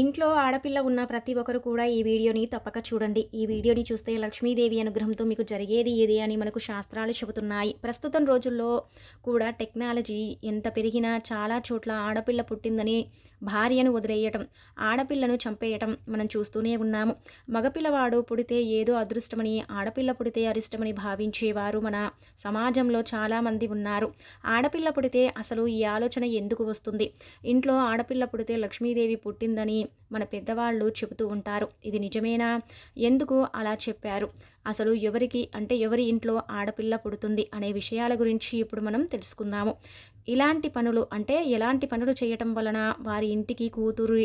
ఇంట్లో ఆడపిల్ల ఉన్న ప్రతి ఒక్కరు కూడా ఈ వీడియోని తప్పక చూడండి. ఈ వీడియోని చూస్తే లక్ష్మీదేవి అనుగ్రహంతో మీకు జరిగేది ఏది అని మనకు శాస్త్రాలు చెబుతున్నాయి. ప్రస్తుతం రోజుల్లో కూడా టెక్నాలజీ ఎంత పెరిగినా చాలా చోట్ల ఆడపిల్ల పుట్టిందని భార్యను వదిలేయటం ఆడపిల్లను చంపేయటం మనం చూస్తూనే ఉన్నాము. మగపిల్లవాడు పుడితే ఏదో అదృష్టమని ఆడపిల్ల పుడితే అరిష్టమని భావించేవారు మన సమాజంలో చాలామంది ఉన్నారు. ఆడపిల్ల పుడితే అసలు ఈ ఆలోచన ఎందుకు వస్తుంది? ఇంట్లో ఆడపిల్ల పుడితే లక్ష్మీదేవి పుట్టిందని మన పెద్దవాళ్ళు చెబుతూ ఉంటారు. ఇది నిజమేనా? ఎందుకు అలా చెప్పారు? అసలు ఎవరికి అంటే ఎవరి ఇంట్లో ఆడపిల్ల పుడుతుంది అనే విషయాల గురించి ఇప్పుడు మనం తెలుసుకుందాము. ఇలాంటి పనులు అంటే ఎలాంటి పనులు చేయటం వలన వారి ఇంటికి కూతురు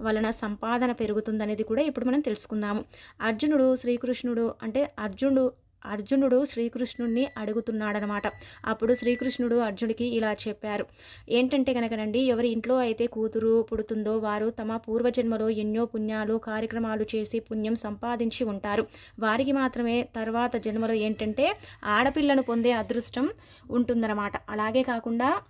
వలన సంపాదన పెరుగుతుందనేది కూడా ఇప్పుడు మనం తెలుసుకుందాము. అర్జునుడు శ్రీకృష్ణుడు అంటే అర్జునుడు అర్జునుడు శ్రీకృష్ణుడిని అడుగుతున్నాడనమాట. అప్పుడు శ్రీకృష్ణుడు అర్జునుడికి ఇలా చెప్పారు. ఏంటంటే కనుకనండి ఎవరి ఇంట్లో అయితే కూతురు పుడుతుందో వారు తమ పూర్వజన్మలో ఎన్నో పుణ్యాలు కార్యక్రమాలు చేసి పుణ్యం సంపాదించి ఉంటారు. వారికి మాత్రమే తర్వాత జన్మలో ఏంటంటే ఆడపిల్లను పొందే అదృష్టం ఉంటుందన్నమాట. అలాగే కాకుండా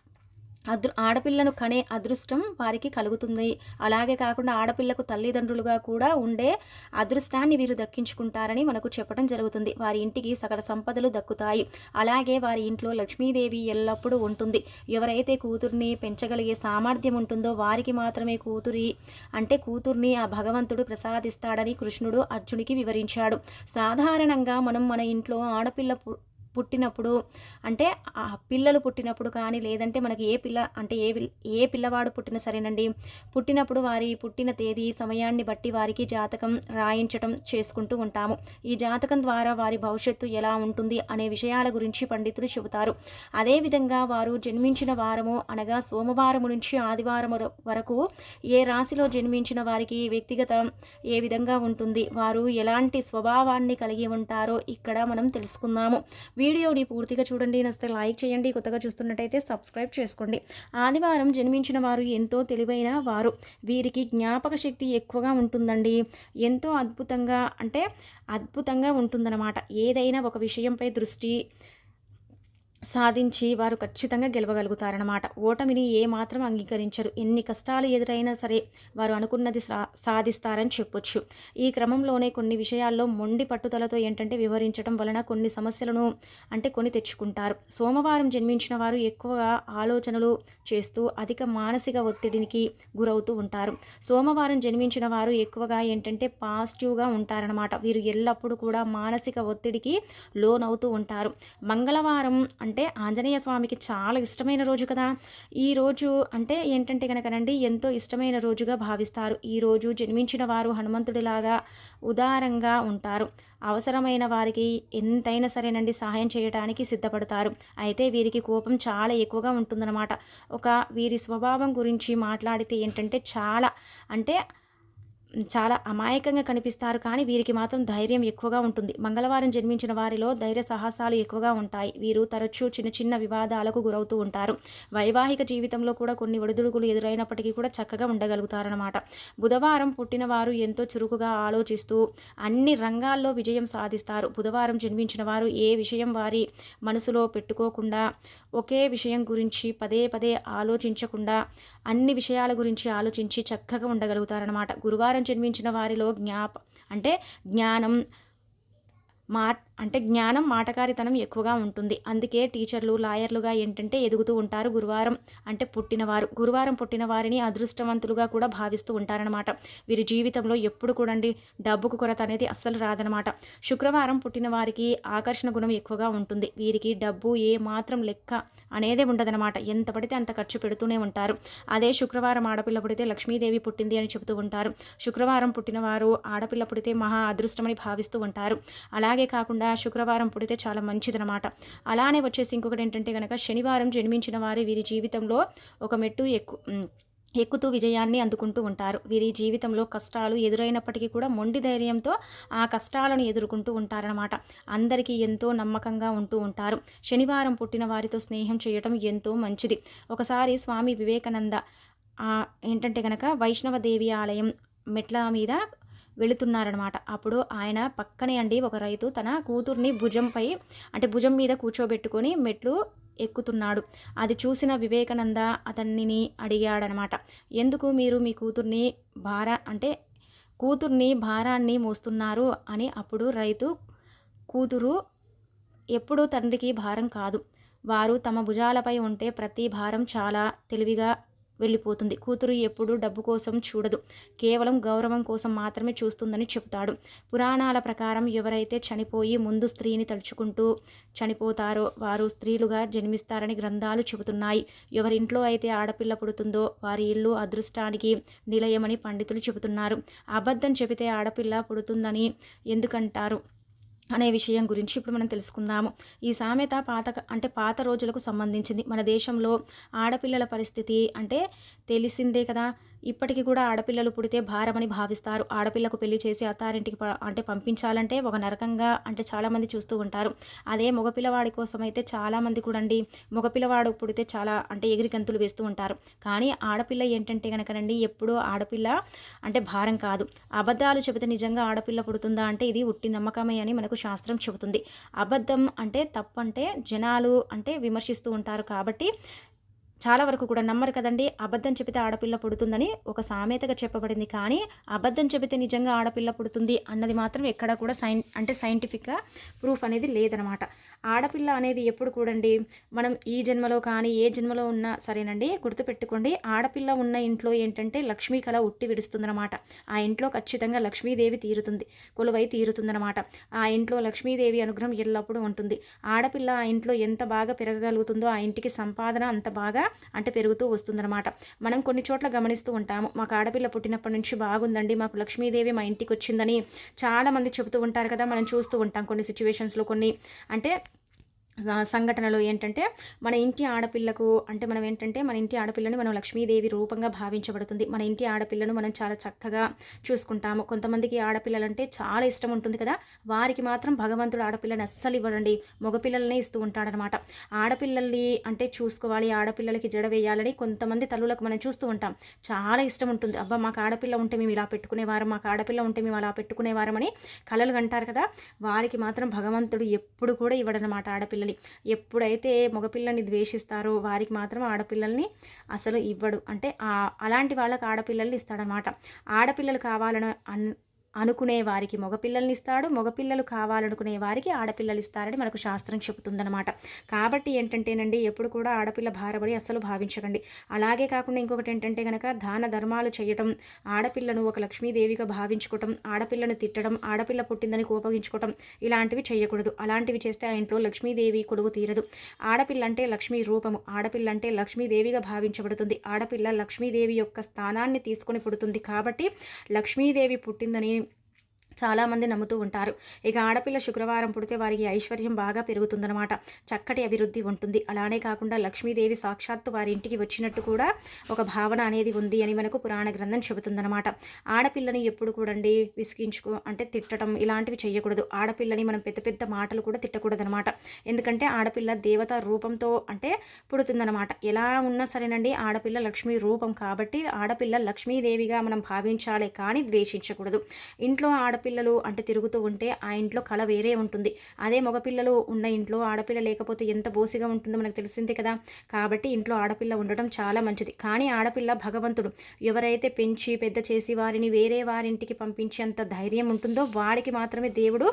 అదృ ఆడపిల్లను కనే అదృష్టం వారికి కలుగుతుంది. అలాగే కాకుండా ఆడపిల్లకు తల్లిదండ్రులుగా కూడా ఉండే అదృష్టాన్ని వీరు దక్కించుకుంటారని మనకు చెప్పడం జరుగుతుంది. వారి ఇంటికి సకల సంపదలు దక్కుతాయి. అలాగే వారి ఇంట్లో లక్ష్మీదేవి ఎల్లప్పుడూ ఉంటుంది. ఎవరైతే కూతుర్ని పెంచగలిగే సామర్థ్యం ఉంటుందో వారికి మాత్రమే కూతురి అంటే కూతుర్ని ఆ భగవంతుడు ప్రసాదిస్తాడని కృష్ణుడు అర్జునికి వివరించాడు. సాధారణంగా మనం మన ఇంట్లో ఆడపిల్ల పుట్టినప్పుడు అంటే ఆ పిల్లలు పుట్టినప్పుడు కానీ లేదంటే మనకి ఏ పిల్ల అంటే ఏ ఏ పిల్లవాడు పుట్టిన సరేనండి పుట్టినప్పుడు వారి పుట్టిన తేదీ సమయాన్ని బట్టి వారికి జాతకం రాయించటం చేసుకుంటూ ఉంటాము. ఈ జాతకం ద్వారా వారి భవిష్యత్తు ఎలా ఉంటుంది అనే విషయాల గురించి పండితులు చెబుతారు. అదేవిధంగా వారు జన్మించిన వారము అనగా సోమవారం నుంచి ఆదివారం వరకు ఏ రాశిలో జన్మించిన వారికి వ్యక్తిగత ఏ విధంగా ఉంటుంది వారు ఎలాంటి స్వభావాన్ని కలిగి ఉంటారో ఇక్కడ మనం తెలుసుకుందాము. వీడియోని పూర్తిగా చూడండి నస్తే లైక్ చేయండి కొత్తగా చూస్తున్నట్టయితే సబ్స్క్రైబ్ చేసుకోండి. ఆదివారం జన్మించిన వారు ఎంతో తెలివైన వారు. వీరికి జ్ఞాపక శక్తి ఎక్కువగా ఉంటుందండి. ఎంతో అద్భుతంగా అంటే అద్భుతంగా ఉంటుందన్నమాట. ఏదైనా ఒక విషయంపై దృష్టి సాధించి వారు ఖచ్చితంగా గెలవగలుగుతారన్నమాట. ఓటమిని ఏ మాత్రం అంగీకరించరు. ఎన్ని కష్టాలు ఎదురైనా సరే వారు అనుకున్నది సాధిస్తారని చెప్పొచ్చు. ఈ క్రమంలోనే కొన్ని విషయాల్లో మొండి పట్టుదలతో ఏంటంటే వివరించడం వలన కొన్ని సమస్యలను అంటే కొని తెచ్చుకుంటారు. సోమవారం జన్మించిన వారు ఎక్కువగా ఆలోచనలు చేస్తూ అధిక మానసిక ఒత్తిడికి గురవుతూ ఉంటారు. సోమవారం జన్మించిన వారు ఎక్కువగా ఏంటంటే పాజిటివ్గా ఉంటారనమాట వీరు ఎల్లప్పుడూ కూడా మానసిక ఒత్తిడికి లోనవుతూ ఉంటారు. మంగళవారం అంటే అంటే ఆంజనేయ స్వామికి చాలా ఇష్టమైన రోజు కదా. ఈ రోజు అంటే ఏంటంటే కనుకనండి ఎంతో ఇష్టమైన రోజుగా భావిస్తారు. ఈ రోజు జన్మించిన వారు హనుమంతుడిలాగా ఉదారంగా ఉంటారు. అవసరమైన వారికి ఎంతైనా సరేనండి సహాయం చేయడానికి సిద్ధపడతారు. అయితే వీరికి కోపం చాలా ఎక్కువగా ఉంటుందన్నమాట. ఒక వీరి స్వభావం గురించి మాట్లాడితే ఏంటంటే చాలా అంటే చాలా అమాయకంగా కనిపిస్తారు. కానీ వీరికి మాత్రం ధైర్యం ఎక్కువగా ఉంటుంది. మంగళవారం జన్మించిన వారిలో ధైర్య సాహసాలు ఎక్కువగా ఉంటాయి. వీరు తరచూ చిన్న చిన్న వివాదాలకు గురవుతూ ఉంటారు. వైవాహిక జీవితంలో కూడా కొన్ని ఒడిదుడుకులు ఎదురైనప్పటికీ కూడా చక్కగా ఉండగలుగుతారనమాట బుధవారం పుట్టిన వారు ఎంతో చురుకుగా ఆలోచిస్తూ అన్ని రంగాల్లో విజయం సాధిస్తారు. బుధవారం జన్మించిన వారు ఏ విషయం వారి మనసులో పెట్టుకోకుండా ఒకే విషయం గురించి పదే పదే ఆలోచించకుండా అన్ని విషయాల గురించి ఆలోచించి చక్కగా ఉండగలుగుతారనమాట గురువారం జన్మించిన వారిలో జ్ఞాప అంటే జ్ఞానం మా అంటే జ్ఞానం మాటకారితనం ఎక్కువగా ఉంటుంది. అందుకే టీచర్లు లాయర్లుగా ఏంటంటే ఎదుగుతూ ఉంటారు గురువారం అంటే పుట్టినవారు. గురువారం పుట్టిన వారిని అదృష్టవంతులుగా కూడా భావిస్తూ ఉంటారనమాట వీరి జీవితంలో ఎప్పుడు కూడండి డబ్బుకు కొరత అనేది అస్సలు రాదనమాట శుక్రవారం పుట్టిన వారికి ఆకర్షణ గుణం ఎక్కువగా ఉంటుంది. వీరికి డబ్బు ఏ మాత్రం లెక్క అనేదే ఉండదనమాట ఎంత పడితే అంత ఖర్చు పెడుతూనే ఉంటారు. అదే శుక్రవారం ఆడపిల్ల పుడితే లక్ష్మీదేవి పుట్టింది అని చెబుతూ ఉంటారు. శుక్రవారం పుట్టినవారు ఆడపిల్ల పుడితే మహా అదృష్టమని భావిస్తూ ఉంటారు. అలాగే కాకుండా శుక్రవారం పుడితే చాలా మంచిదనమాట అలానే వచ్చేసి ఇంకొకటి ఏంటంటే కనుక శనివారం జన్మించిన వారి వీరి జీవితంలో ఒక మెట్టు ఎక్కువ ఎక్కుతూ విజయాన్ని అందుకుంటూ ఉంటారు. వీరి జీవితంలో కష్టాలు ఎదురైనప్పటికీ కూడా మొండి ధైర్యంతో ఆ కష్టాలను ఎదుర్కొంటూ ఉంటారనమాట అందరికీ ఎంతో నమ్మకంగా ఉంటూ ఉంటారు. శనివారం పుట్టిన వారితో స్నేహం చేయటం ఎంతో మంచిది. ఒకసారి స్వామి వివేకానంద ఏంటంటే కనుక వైష్ణవదేవి ఆలయం మెట్ల మీద వెళుతున్నారనమాట అప్పుడు ఆయన పక్కనే అండి ఒక రైతు. తన కూతుర్ని భుజంపై అంటే భుజం మీద కూర్చోబెట్టుకొని మెట్లు ఎక్కుతున్నాడు. అది చూసిన వివేకానంద అతన్ని అడిగాడనమాట ఎందుకు మీరు మీ కూతుర్ని భార అంటే కూతుర్ని భారాన్ని మోస్తున్నారు? అని అప్పుడు రైతు కూతురు ఎప్పుడూ తండ్రికి భారం కాదు. వారు తమ భుజాలపై ఉంటే ప్రతి భారం చాలా తెలివిగా వెళ్ళిపోతుంది. కూతురు ఎప్పుడూ డబ్బు కోసం చూడదు. కేవలం గౌరవం కోసం మాత్రమే చూస్తుందని చెబుతాడు పురాణాల ప్రకారం ఎవరైతే చనిపోయి ముందు స్త్రీని తలుచుకుంటూ చనిపోతారో వారు స్త్రీలుగా జన్మిస్తారని గ్రంథాలు చెబుతున్నాయి. ఎవరింట్లో అయితే ఆడపిల్ల పుడుతుందో వారి ఇల్లు అదృష్టానికి నిలయమని పండితులు చెబుతున్నారు. అబద్ధం చెబితే ఆడపిల్ల పుడుతుందని ఎందుకంటారు? అనే విషయం గురించి ఇప్పుడు మనం తెలుసుకుందాము. ఈ సామెత పాత అంటే పాత రోజులకు సంబంధించింది. మన దేశంలో ఆడపిల్లల పరిస్థితి అంటే తెలిసిందే కదా. ఇప్పటికీ కూడా ఆడపిల్లలు పుడితే భారమని భావిస్తారు. ఆడపిల్లకు పెళ్ళి చేసి అత్తారింటికి అంటే పంపించాలంటే ఒక నరకంగా అంటే చాలామంది చూస్తూ ఉంటారు. అదే మగపిల్లవాడి కోసం అయితే చాలామంది కూడా అండి మగపిల్లవాడు పుడితే చాలా అంటే ఎగిరికంతులు వేస్తూ ఉంటారు. కానీ ఆడపిల్ల ఏంటంటే కనుకనండి ఎప్పుడూ ఆడపిల్ల అంటే భారం కాదు. అబద్ధాలు చెబితే నిజంగా ఆడపిల్ల పుడుతుందా అంటే ఇది ఉట్టి నమ్మకమే అని మనకు శాస్త్రం చెబుతుంది. అబద్ధం అంటే తప్పంటే జనాలు అంటే విమర్శిస్తూ ఉంటారు కాబట్టి చాలా వరకు కూడా నమ్మరు కదండి. అబద్ధం చెబితే ఆడపిల్ల పుడుతుందని ఒక సామెతగా చెప్పబడింది. కానీ అబద్ధం చెబితే నిజంగా ఆడపిల్ల పుడుతుంది అన్నది మాత్రం ఎక్కడ కూడా సైన్ అంటే సైంటిఫిక్గా ప్రూఫ్ అనేది లేదనమాట. ఆడపిల్ల అనేది ఎప్పుడు కూడండి మనం ఈ జన్మలో కానీ ఏ జన్మలో ఉన్నా సరేనండి గుర్తుపెట్టుకోండి ఆడపిల్ల ఉన్న ఇంట్లో ఏంటంటే లక్ష్మీ కళ ఉట్టి విడుస్తుందనమాట. ఆ ఇంట్లో ఖచ్చితంగా లక్ష్మీదేవి తీరుతుంది కొలువై తీరుతుందనమాట. ఆ ఇంట్లో లక్ష్మీదేవి అనుగ్రహం ఎల్లప్పుడూ ఉంటుంది. ఆడపిల్ల ఆ ఇంట్లో ఎంత బాగా పెరగగలుగుతుందో ఆ ఇంటికి సంపాదన అంత బాగా అంటే పెరుగుతూ వస్తుందన్నమాట. మనం కొన్ని చోట్ల గమనిస్తూ ఉంటాము మాకు ఆడపిల్ల పుట్టినప్పటి నుంచి బాగుందండి మాకు లక్ష్మీదేవి మా ఇంటికి వచ్చిందని చాలామంది చెబుతూ ఉంటారు కదా మనం చూస్తూ ఉంటాం కొన్ని సిచ్యువేషన్స్లో కొన్ని. అంటే సంఘటనలు ఏంటంటే మన ఇంటి ఆడపిల్లకు అంటే మనం ఏంటంటే మన ఇంటి ఆడపిల్లని మనం లక్ష్మీదేవి రూపంగా భావించబడుతుంది. మన ఇంటి ఆడపిల్లను మనం చాలా చక్కగా చూసుకుంటాము. కొంతమందికి ఆడపిల్లలంటే చాలా ఇష్టం ఉంటుంది కదా. వారికి మాత్రం భగవంతుడు ఆడపిల్లని అస్సలు ఇవ్వడండి. మగపిల్లలనే ఇస్తూ ఉంటాడనమాట. ఆడపిల్లల్ని అంటే చూసుకోవాలి ఆడపిల్లలకి జడ వేయాలని కొంతమంది తల్లులకు మనం చూస్తూ ఉంటాం. చాలా ఇష్టం ఉంటుంది. అబ్బా మాకు ఆడపిల్ల ఉంటే మేము ఇలా పెట్టుకునేవారం మాకు ఆడపిల్ల ఉంటే మేము అలా పెట్టుకునేవారం అని కలలు అంటారు కదా. వారికి మాత్రం భగవంతుడు ఎప్పుడు కూడా ఇవ్వడనమాట ఆడపిల్ల పిల్లల్ని ఎప్పుడైతే మగపిల్లల్ని ద్వేషిస్తారో వారికి మాత్రం ఆడపిల్లల్ని అసలు ఇవ్వడు. అంటే అలాంటి వాళ్ళకి ఆడపిల్లల్ని ఇస్తాడనమాట. ఆడపిల్లలు కావాలని అన్ అనుకునే వారికి మగపిల్లల్ని ఇస్తాడు మగపిల్లలు కావాలనుకునే వారికి ఆడపిల్లలు ఇస్తారని మనకు శాస్త్రం చెబుతుందన్నమాట. కాబట్టి ఏంటంటేనండి ఎప్పుడు కూడా ఆడపిల్ల భారపడి అస్సలు భావించకండి. అలాగే కాకుండా ఇంకొకటి ఏంటంటే కనుక దాన ధర్మాలు చేయటం ఆడపిల్లను ఒక లక్ష్మీదేవిగా భావించుకోవటం ఆడపిల్లను తిట్టడం ఆడపిల్ల పుట్టిందని కోపగించుకోవటం ఇలాంటివి చేయకూడదు. అలాంటివి చేస్తే ఆ ఇంట్లో లక్ష్మీదేవి కొడుకు తీరదు. ఆడపిల్ల అంటే లక్ష్మీ రూపము ఆడపిల్ల అంటే లక్ష్మీదేవిగా భావించబడుతుంది. ఆడపిల్ల లక్ష్మీదేవి యొక్క స్థానాన్ని తీసుకొని పుడుతుంది కాబట్టి లక్ష్మీదేవి పుట్టిందని చాలామంది నమ్ముతూ ఉంటారు. ఇక ఆడపిల్ల శుక్రవారం పుడితే వారికి ఐశ్వర్యం బాగా పెరుగుతుందనమాట చక్కటి అభివృద్ధి ఉంటుంది. అలానే కాకుండా లక్ష్మీదేవి సాక్షాత్తు వారి ఇంటికి వచ్చినట్టు కూడా ఒక భావన అనేది ఉంది అని మనకు పురాణ గ్రంథం చెబుతుందనమాట ఆడపిల్లని ఎప్పుడు కూడండి విసిగించుకో అంటే తిట్టడం ఇలాంటివి చేయకూడదు ఆడపిల్లని మనం పెద్ద పెద్ద మాటలు కూడా తిట్టకూడదనమాట ఎందుకంటే ఆడపిల్ల దేవత రూపంతో అంటే పుడుతుందనమాట ఎలా ఉన్నా సరేనండి ఆడపిల్ల లక్ష్మీ రూపం కాబట్టి ఆడపిల్ల లక్ష్మీదేవిగా మనం భావించాలి కానీ ద్వేషించకూడదు. ఇంట్లో ఆడపిల్ల ఆడపిల్లలు అంటే తిరుగుతూ ఉంటే ఆ ఇంట్లో కళ వేరే ఉంటుంది. అదే మగపిల్లలు ఉన్న ఇంట్లో ఆడపిల్ల లేకపోతే ఎంత బోసిగా ఉంటుందో మనకు తెలిసిందే కదా. కాబట్టి ఇంట్లో ఆడపిల్ల ఉండటం చాలా మంచిది. కానీ ఆడపిల్ల భగవంతుడు. ఎవరైతే పెంచి పెద్ద చేసి వారిని వేరే వారింటికి పంపించేంత ధైర్యం ఉంటుందో వాడికి మాత్రమే దేవుడు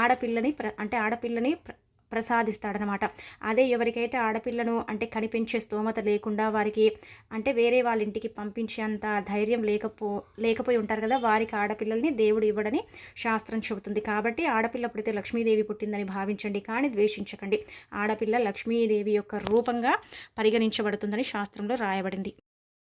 ఆడపిల్లని అంటే ఆడపిల్లని ప్రసాదిస్తాడనమాట. అదే ఎవరికైతే ఆడపిల్లను అంటే కనిపించే స్తోమత లేకుండా వారికి అంటే వేరే వాళ్ళ ఇంటికి పంపించేంత ధైర్యం లేకపో లేకపోయి ఉంటారు కదా వారికి ఆడపిల్లల్ని దేవుడు ఇవ్వడని శాస్త్రం చెబుతుంది. కాబట్టి ఆడపిల్ల పుడితే లక్ష్మీదేవి పుట్టిందని భావించండి కానీ ద్వేషించకండి. ఆడపిల్ల లక్ష్మీదేవి యొక్క రూపంగా పరిగణించబడుతుందని శాస్త్రంలో రాయబడింది.